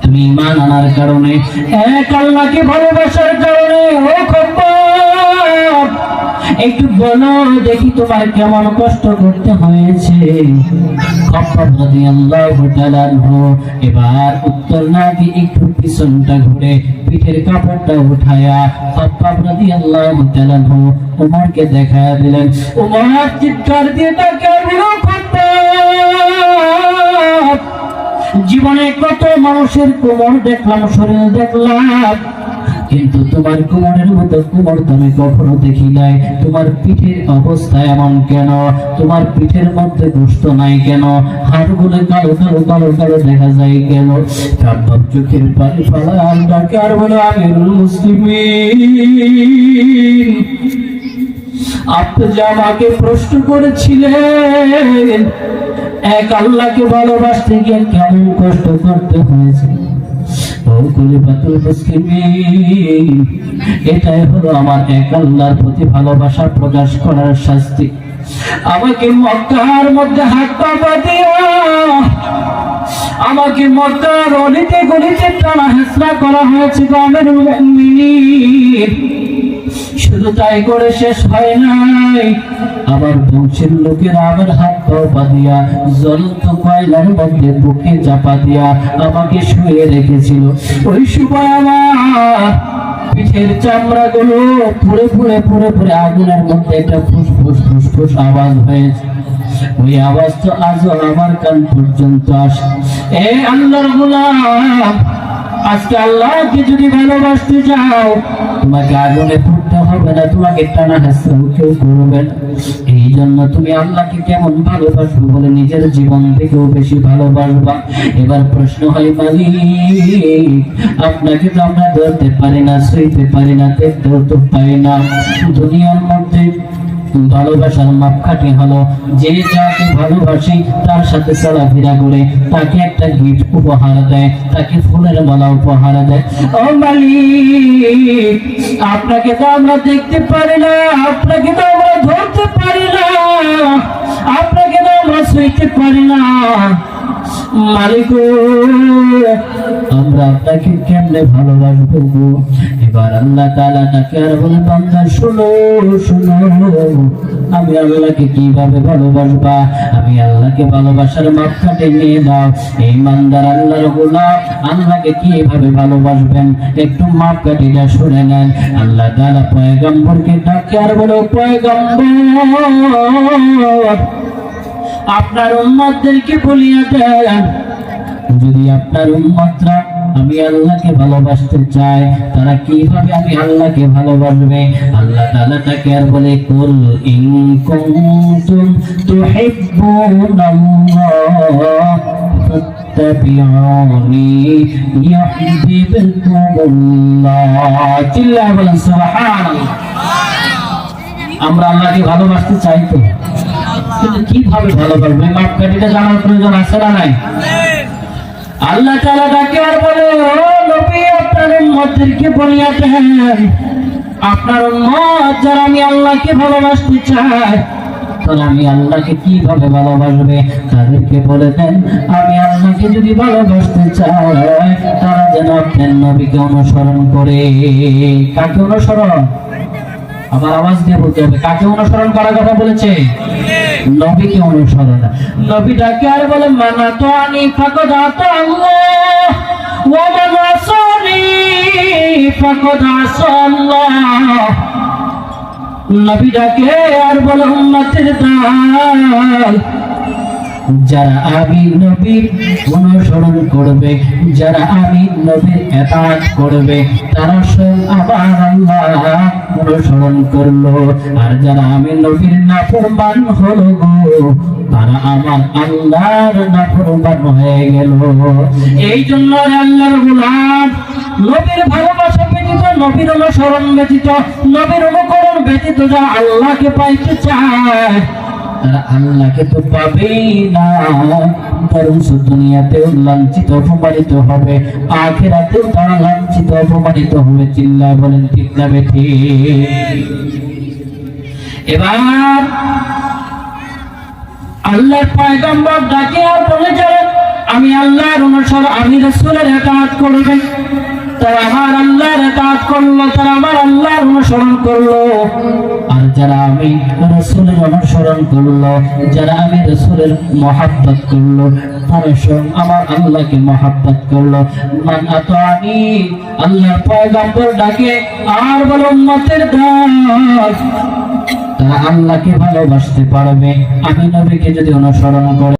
তুমি ঈমান আনার কারণে ভালোবাসার কারণে, ও একটু বলো, দেখি তোমার কেমন কষ্ট করতে হয়েছে। এবার উত্তর না দিয়ে একটু পিছনটা ঘুরে পিঠের কাপড়টা উঠায়া খাব্বাব রাজি আল্লাহ আনহু ওমরকে দেখা দিলেন। উমার চিৎকার দিয়ে তাকে জীবনে কত মানুষের কোমর দেখলাম, শরীর দেখলাম। কিন্তু তোমার কোমরের মতো কোমর তো আমি কখনো দেখি নাই। তোমার পিঠের অবস্থা এমন কেন? তোমার পিঠের মধ্যে গোস্ত নাই কেন? হাড়গুলো কালো কালো কালো কালো দেখা যায় কেন? কাব্বাব চোখের পানি ফালাল ডাকে আর বলে আমিরুল মুসলিমিন আপনি যে আমাকে প্রশ্ন করেছিলেন, এক আল্লাহকে ভালোবাসতে গিয়ে কেমন কষ্ট করতে হয়েছে? এটাই হলো আমার এক আল্লাহর প্রতি ভালোবাসা প্রকাশ করার শাস্তি। আমাকে মক্কার মধ্যে হাত পা আমাকে মক্কার অলিতে গলিতে টানা হেসরা করা হয়েছে গ্রামের শুধু তাই করে শেষ হয় নাই। আবার বংশের লোকেরা আমার হাত পাও বাঁধিয়া জ্বলন্ত কয়লার মধ্যে বুকে চাপা দিয়া আমাকে শুয়ে রেখেছিল। ওই সময় আমার পিঠের চামড়া গুলো পুড়ে পুড়ে পুড়ে পুড়ে আগুনের মধ্যে একটা ফুসফুস ফুসফুস আওয়াজ হয়েছে। ওই আওয়াজ তো আজও আমার কান পর্যন্ত আসে। এ আল্লাহর গোলাম, আজকে আল্লাহকে যদি ভালোবাসতে চাও, তোমাকে আগুনে পড়তে হবে না, তোমাকে টানা হাসতেও কেউ করবে না। এই জন্য তুমি আল্লাহকে কেমন ভালোবাসবো বলে নিজের জীবন থেকেও বেশি ভালোবাসবা? এবার প্রশ্ন হয়, মালিক, আপনাকে তো আমরা ধরতে পারি না, সইতে পারি না, দেখতেও তো পারি না। দুনিয়ার মধ্যে ভালোবাসার মাপকাঠি হলো যে যাকে ভালোবাসি, তার সাথে চলাফেরা করে তাকে একটা গিফট উপহার দেয়, তাকে ফুলের মালা উপহার দেয়। ও মালিক, আপনাকে তো আমরা দেখতে পারি না, আপনাকে তো আমরা ধরতে পারি না আপনাকে আমরা সইতে পারি না। আমরা আপনাকে কেমনে ভালোবাসবো? এবার আল্লাহ তাআলা তাকে আর আমি আল্লাহকে কীভাবে ভালোবাসবা? আমি আল্লাহকে ভালোবাসার নিয়ে দাও এই মান্দার আল্লাহর আল্লাহকে কীভাবে ভালোবাসবেন? একটু মাপকাঠিটা শুনে নেন। আল্লাহ তাআলা পয়গম্বরকে ডাকে আর বলে, পয়গম্বর আপনার উম্মতদেরকে বলিয়া দেন, যদি আপনার উম্মতরা আমি আল্লাহকে ভালোবাসতে চাই তারা কীভাবে আমি আল্লাহকে ভালোবাসবে? আল্লাহ তাআলা তাকে আর বলে, কুল ইন কুনতুম তুহিব্বুনাল্লাহ ইউহিব্বুকুমুল্লাহ চিল্লায় বলেন সুবহানাল্লাহ. আমরা আল্লাহকে ভালোবাসতে চাই তো? কিন্তু কীভাবে ভালোবাসবো এই মাপকাঠিটা জানার প্রয়োজন আছে না নাই? আল্লাহ তাআলা ডাকে আর বলে, ও নবী, আপনার উম্মতদেরকে বলিয়া দেন আপনার উম্মত যারা আমি আল্লাহকে ভালোবাসতে চাই আমি আল্লাহকে কীভাবে ভালোবাসবে? তাদেরকে বলে দেন, আমি আল্লাহকে যদি ভালোবাসতে চাই, তারা যেন আপনার নবীকে অনুসরণ করে। কাকে অনুসরণ? আবার আওয়াজ দিয়ে বলতে হবে, কাকে অনুসরণ করার কথা বলেছে? নবীকে অনুসরণ। নবী ডাকে আর বলে, মানা তো আনি ফাঁকো আতা ও মানা সরি ফাঁকো নবী ডাকে আর বলে দল। যারা আমি নবীর অনুসরণ করবে। যারা আমি নবীর এতাত করবে, তারা স্বয়ং আবার আল্লাহ অনুসরণ করল। আর যারা আমি নবীর নাফরমান হলো গো, তারা আমার আল্লাহর নাফরমান হয়ে গেল। এই জন্য আল্লাহর গোলাম, নবীর ভালোবাসা ব্যতীত, নবীর অনুসরণ ব্যতীত, নবীর অনুকরণ ব্যতীত যা আল্লাহকে পাইতে চায় আল্লাহকে তো পাবেই না। বরং দুনিয়াতেও লাঞ্ছিত, অপমানিত হবে। আখেরাতেও তারা লাঞ্ছিত, অপমানিত হবে, চিল্লায় বলেন বেঠি এবার আল্লাহর পয়গম্বর ডাকে আর বলে, যারা আমি আল্লাহর অনুসরণ আমি রসুলের একাত করবে, তারা আমার আল্লাহর একাত করল, তারা আমার আল্লাহর অনুসরণ করল। যারা আমি রসুলের অনুসরণ করল, যারা আমি রসুলের মহাব্বত করল আল্লাহকে আর আল্লাহকে ভালোবাসতে পারবে। আমি নবীকে যদি অনুসরণ করে